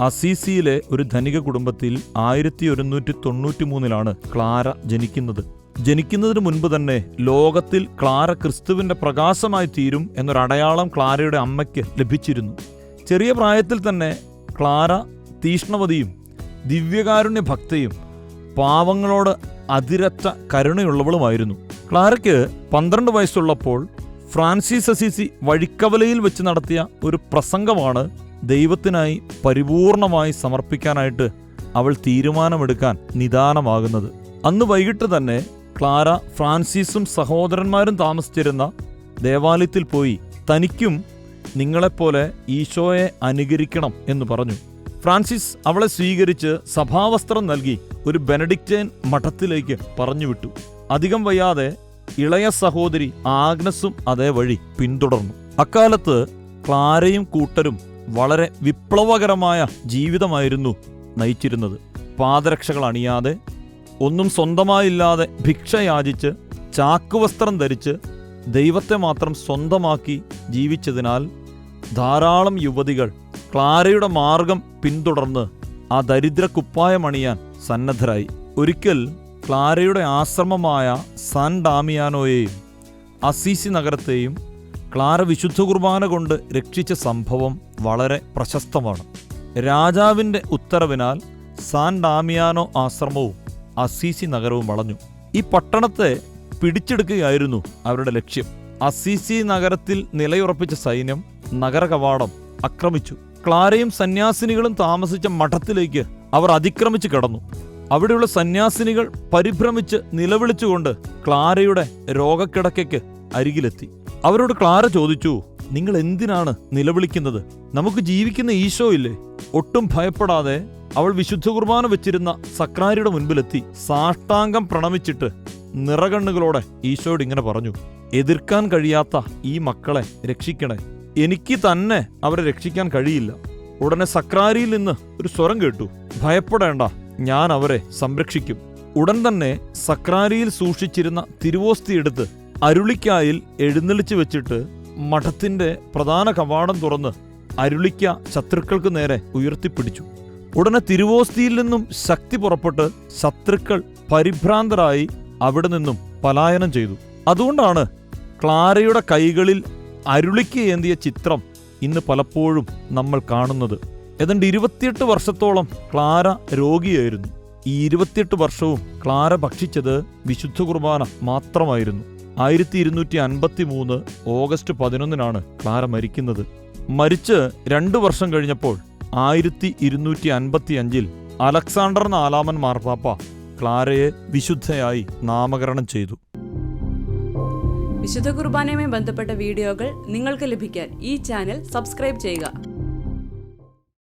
അസീസിയിലെ ഒരു ധനിക കുടുംബത്തിൽ ആയിരത്തി ഒരുന്നൂറ്റി തൊണ്ണൂറ്റി മൂന്നിലാണ് ക്ലാര ജനിക്കുന്നത്. ജനിക്കുന്നതിന് മുൻപ് തന്നെ ലോകത്തിൽ ക്ലാര ക്രിസ്തുവിന്റെ പ്രകാശമായി തീരും എന്നൊരടയാളം ക്ലാരയുടെ അമ്മയ്ക്ക് ലഭിച്ചിരുന്നു. ചെറിയ പ്രായത്തിൽ തന്നെ ക്ലാര തീഷ്ണവതിയും ദിവ്യകാരുണ്യ ഭക്തയും പാവങ്ങളോട് അതിരറ്റ കരുണയുള്ളവളുമായിരുന്നു. ക്ലാരയ്ക്ക് പന്ത്രണ്ട് വയസ്സുള്ളപ്പോൾ ഫ്രാൻസിസ് അസീസി വഴിക്കവലയിൽ വെച്ച് നടത്തിയ ഒരു പ്രസംഗമാണ് ദൈവത്തിനായി പരിപൂർണമായി സമർപ്പിക്കാനായിട്ട് അവൾ തീരുമാനമെടുക്കാൻ നിദാനമാകുന്നത്. അന്ന് വൈകിട്ട് തന്നെ ക്ലാര ഫ്രാൻസിസും സഹോദരന്മാരും താമസിച്ചിരുന്ന ദേവാലയത്തിൽ പോയി തനിക്കും നിങ്ങളെപ്പോലെ ഈശോയെ അനുകരിക്കണം എന്ന് പറഞ്ഞു. ഫ്രാൻസിസ് അവളെ സ്വീകരിച്ച് സഭാവസ്ത്രം നൽകി ഒരു ബെനഡിക്റ്റേൻ മഠത്തിലേക്ക് പറഞ്ഞുവിട്ടു. അധികം വയ്യാതെ ഇളയ സഹോദരി ആഗ്നസും അതേ വഴി പിന്തുടർന്നു. അക്കാലത്ത് ക്ലാരയും കൂട്ടരും വളരെ വിപ്ലവകരമായ ജീവിതമായിരുന്നു നയിച്ചിരുന്നത്. പാദരക്ഷകൾ അണിയാതെ ഒന്നും സ്വന്തമായില്ലാതെ ഭിക്ഷ യാചിച്ച് ചാക്കുവസ്ത്രം ധരിച്ച് ദൈവത്തെ മാത്രം സ്വന്തമാക്കി ജീവിച്ചതിനാൽ ധാരാളം യുവതികൾ ക്ലാരയുടെ മാർഗം പിന്തുടർന്ന് ആ ദരിദ്ര കുപ്പായമണിയാൻ സന്നദ്ധരായി. ഒരിക്കൽ ക്ലാരയുടെ ആശ്രമമായ സാൻ ഡാമിയാനോയെയും അസീസി നഗരത്തെയും ക്ലാര വിശുദ്ധ കുർബാന കൊണ്ട് രക്ഷിച്ച സംഭവം വളരെ പ്രശസ്തമാണ്. രാജാവിന്റെ ഉത്തരവിനാൽ സാൻ ഡാമിയാനോ ആശ്രമവും അസീസി നഗരവും വളഞ്ഞു. ഈ പട്ടണത്തെ പിടിച്ചെടുക്കുകയായിരുന്നു അവരുടെ ലക്ഷ്യം. അസീസി നഗരത്തിൽ നിലയുറപ്പിച്ച സൈന്യം നഗര കവാടം ആക്രമിച്ചു. ക്ലാരയും സന്യാസിനികളും താമസിച്ച മഠത്തിലേക്ക് അവർ അതിക്രമിച്ചു കടന്നു. അവിടെയുള്ള സന്യാസിനികൾ പരിഭ്രമിച്ച് നിലവിളിച്ചുകൊണ്ട് ക്ലാരയുടെ രോഗക്കിടക്കയ്ക്ക് അരികിലെത്തി. അവരോട് ക്ലാര ചോദിച്ചു നിങ്ങൾ എന്തിനാണ് നിലവിളിക്കുന്നത്? നമുക്ക് ജീവിക്കുന്ന ഈശോ ഇല്ലേ? ഒട്ടും ഭയപ്പെടാതെ അവൾ വിശുദ്ധ കുർബാന വെച്ചിരുന്ന സക്രാരിയുടെ മുൻപിലെത്തി സാഷ്ടാംഗം പ്രണമിച്ചിട്ട് നിറകണ്ണുകളോടെ ഈശോയോട് ഇങ്ങനെ പറഞ്ഞു എതിർക്കാൻ കഴിയാത്ത ഈ മക്കളെ രക്ഷിക്കണേ. എനിക്ക് തന്നെ അവരെ രക്ഷിക്കാൻ കഴിയില്ല. ഉടനെ സക്രാരിയിൽ നിന്ന് ഒരു സ്വരം കേട്ടു ഭയപ്പെടേണ്ട ഞാൻ അവരെ സംരക്ഷിക്കും. ഉടൻ തന്നെ സക്രാരിയിൽ സൂക്ഷിച്ചിരുന്ന തിരുവോസ്തി എടുത്ത് അരുളിക്കായിൽ എഴുന്നള്ളിച്ചു വെച്ചിട്ട് മഠത്തിന്റെ പ്രധാന കവാടം തുറന്ന് അരുളിക്ക ശത്രുക്കൾക്ക് നേരെ ഉയർത്തിപ്പിടിച്ചു. ഉടനെ തിരുവോസ്തിയിൽ നിന്നും ശക്തി പുറപ്പെട്ട് ശത്രുക്കൾ പരിഭ്രാന്തരായി അവിടെ നിന്നും പലായനം ചെയ്തു. അതുകൊണ്ടാണ് ക്ലാരയുടെ കൈകളിൽ അരുളിക്ക് ഏന്തിയ ചിത്രം ഇന്ന് പലപ്പോഴും നമ്മൾ കാണുന്നത്. ഏതാണ്ട് ഇരുപത്തിയെട്ട് വർഷത്തോളം ക്ലാര രോഗിയായിരുന്നു. ഈ ഇരുപത്തിയെട്ട് വർഷവും ക്ലാര ഭക്ഷിച്ചത് വിശുദ്ധ കുർബാന മാത്രമായിരുന്നു. ആയിരത്തി ഇരുന്നൂറ്റി അൻപത്തി മൂന്ന് ഓഗസ്റ്റ് പതിനൊന്നിനാണ് ക്ലാര മരിക്കുന്നത്. മരിച്ച് രണ്ടു വർഷം കഴിഞ്ഞപ്പോൾ ആയിരത്തി ഇരുന്നൂറ്റി അൻപത്തി അഞ്ചിൽ അലക്സാണ്ടർ നാലാമൻ മാർപ്പാപ്പ ക്ലാരയെ വിശുദ്ധയായി നാമകരണം ചെയ്തു. വിശുദ്ധ കുർബാനയുമായി ബന്ധപ്പെട്ട വീഡിയോകൾ നിങ്ങൾക്ക് ലഭിക്കാൻ ഈ ചാനൽ സബ്സ്ക്രൈബ് ചെയ്യുക.